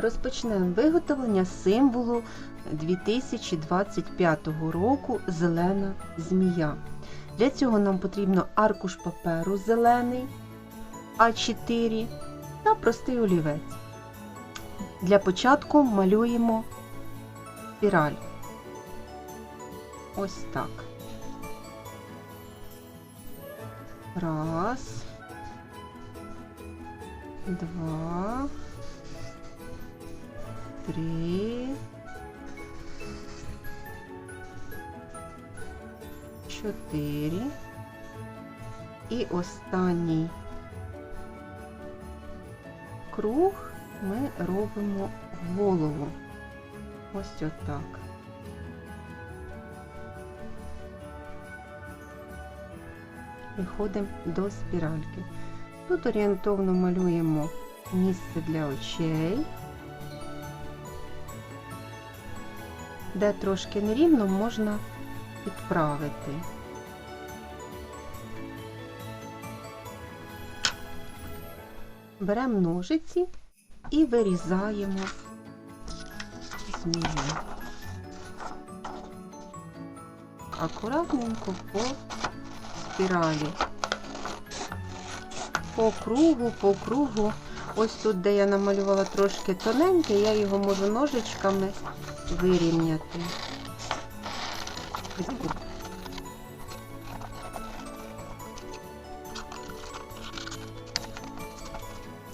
Розпочнемо виготовлення символу 2025 року зелена змія. Для цього нам потрібно аркуш паперу зелений А4 та простий олівець. Для початку малюємо спіраль. Ось так. Раз. Два. Три. Чотири. І останній круг ми робимо голову. Ось отак. Виходимо до спіральки. Тут орієнтовно малюємо місце для очей. Де трошки нерівно можна підправити. Беремо ножиці і вирізаємо змію. Акуратненько по спіралі. По кругу, по кругу. Ось тут, де я намалювала трошки тоненьке, я його можу ножичками вирівняти.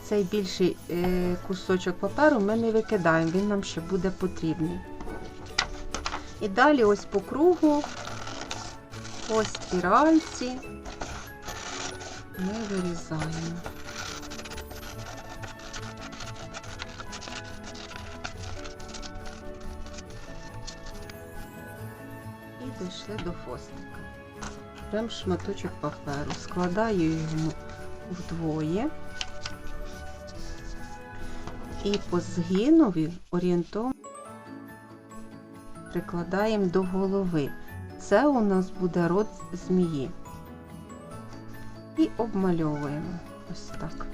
Цей більший е, кусочок паперу ми не викидаємо, він нам ще буде потрібний. І далі ось по кругу, по спіральці ми вирізаємо. Дійшли до хвостика. Беремо шматочок паперу, складаю його вдвоє. І по згинові орієнтовно прикладаємо до голови. Це у нас буде рот змії. І обмальовуємо ось так.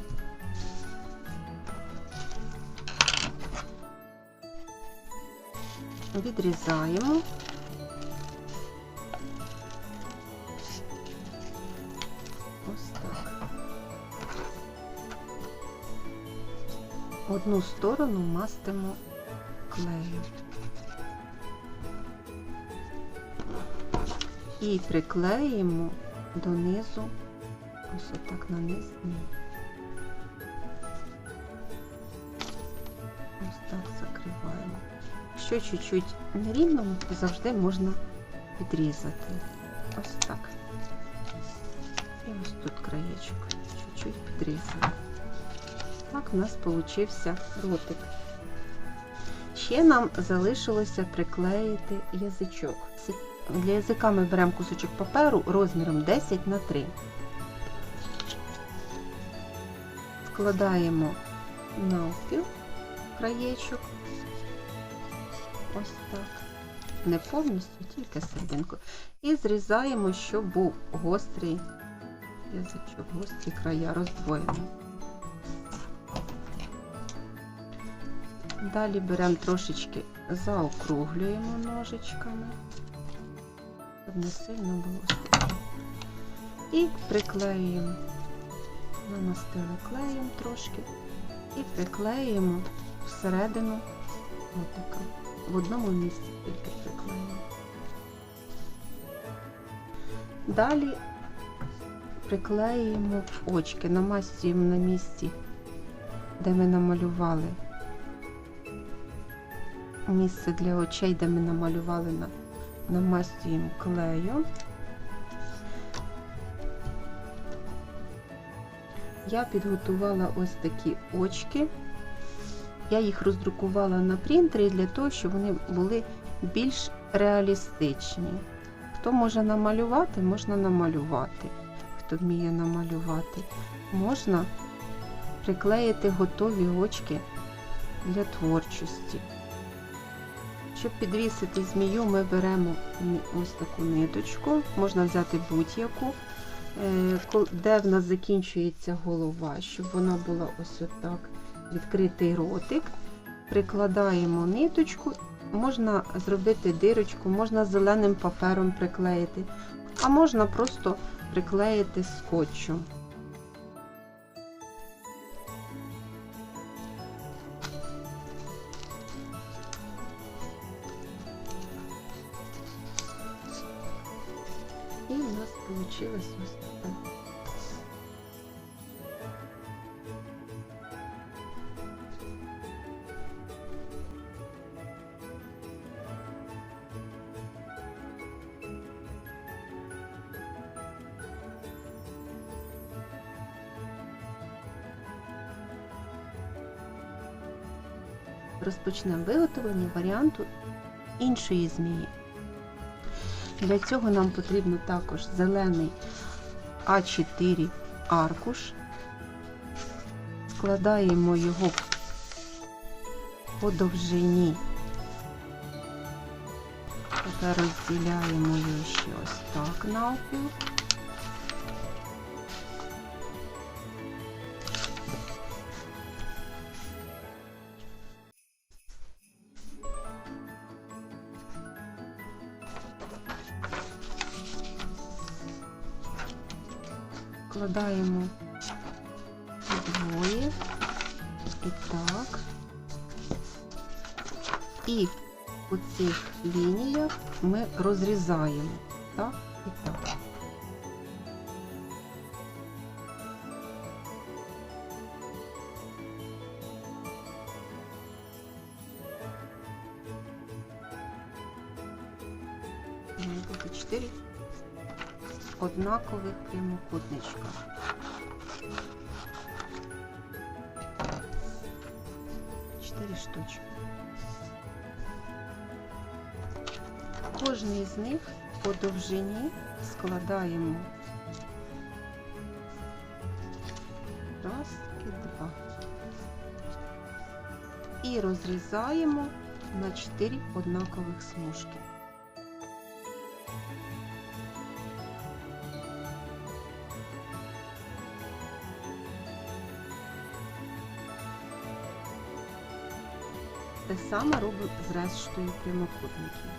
Відрізаємо. Одну сторону мастимо клеєм. І приклеїмо донизу, ось отак на низ. Ось так закриваємо. Якщо чуть-чуть нерівно, завжди можна підрізати. Ось так. І ось тут краєчок. Чуть-чуть підрізаємо. Так у нас получився ротик. Ще нам залишилося приклеїти язичок. Для язика ми беремо кусочок паперу розміром 10 на 3. Складаємо навпіл краєчок. Ось так. Не повністю, тільки серединку. І зрізаємо, щоб був гострий язичок, гострі края роздвоєні. Далі беремо трошечки заокруглюємо ножичками, щоб не сильно було. І приклеюємо, намастили клеєм трошки і приклеюємо всередину отака. В одному місці тільки приклеюємо. Далі приклеюємо очки, намастюємо на місці, де ми намалювали місце для очей, де ми намалювали на намастюємо клею. Я підготувала ось такі очки. Я їх роздрукувала на принтері для того, щоб вони були більш реалістичні. Хто може намалювати, можна намалювати. Хто вміє намалювати, можна приклеїти готові очки для творчості. Щоб підвісити змію, ми беремо ось таку ниточку, можна взяти будь-яку, е, де в нас закінчується голова, щоб вона була ось отак, відкритий ротик. прикладаємо ниточку, можна зробити дирочку, можна зеленим папером приклеїти, а можна просто приклеїти скотчем. І у нас вийшло ось таке. Розпочнемо виготовлення варіанту іншої змії. Для цього нам потрібно також зелений А4 аркуш. Складаємо його по довжині. Тепер розділяємо його ще ось так навпіл. Складаємо двоє. І так. І у цих лініях ми розрізаємо. Так і так. Має бути чотири Однакових прямокутничка. Чотири штучки. Кожний з них по довжині складаємо раз і два. І розрізаємо на чотири однакових смужки. Те саме робимо з рештою прямокутників.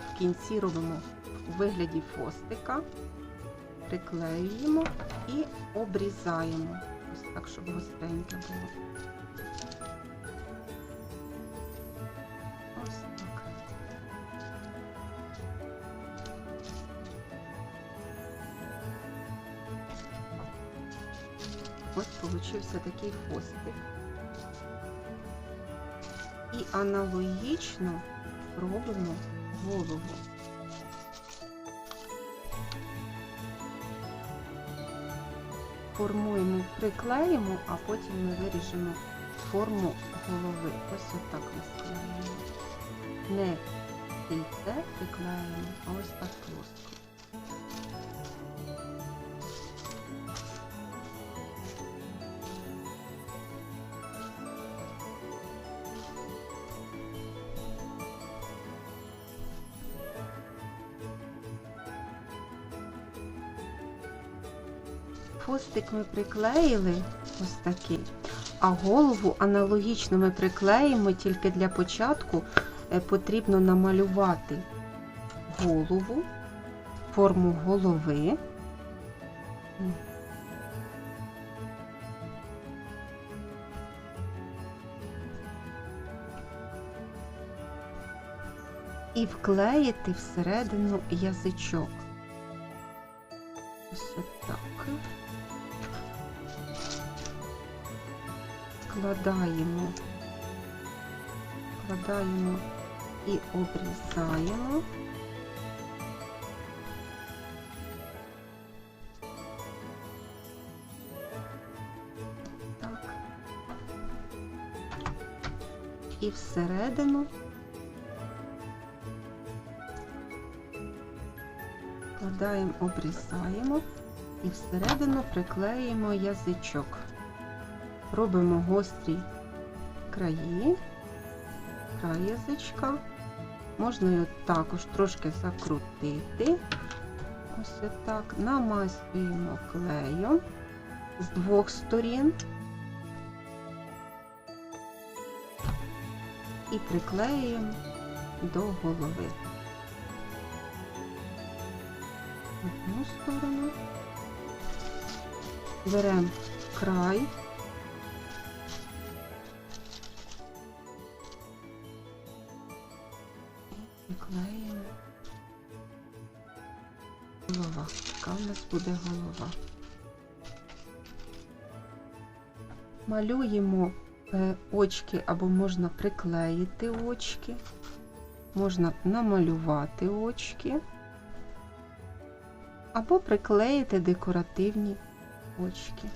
В кінці робимо у вигляді фостика, приклеюємо і обрізаємо. Ось так, щоб гостреньке було. Ось так. Ось получився такий хвостик. І аналогічно робимо голову. Формуємо, приклеїмо, а потім ми виріжемо форму голови. Ось отак ми склеїмо. Не кільце приклеїмо, а ось так плоско. Хвостик ми приклеїли ось такий, а голову аналогічно ми приклеїмо, тільки для початку е, потрібно намалювати голову, форму голови. І вклеїти всередину язичок. Ось отак. складаємо, складаємо і обрізаємо. Так. І всередину складаємо, обрізаємо і всередину приклеїмо язичок. Робимо гострі краї, край язичка. Можна його також трошки закрутити. Ось так. Намазуємо клеєм з двох сторін і приклеюємо до голови. Одну сторону. Беремо край. І. Голова. Така у нас буде голова. Малюємо е, очки або можна приклеїти очки, можна намалювати очки, або приклеїти декоративні очки.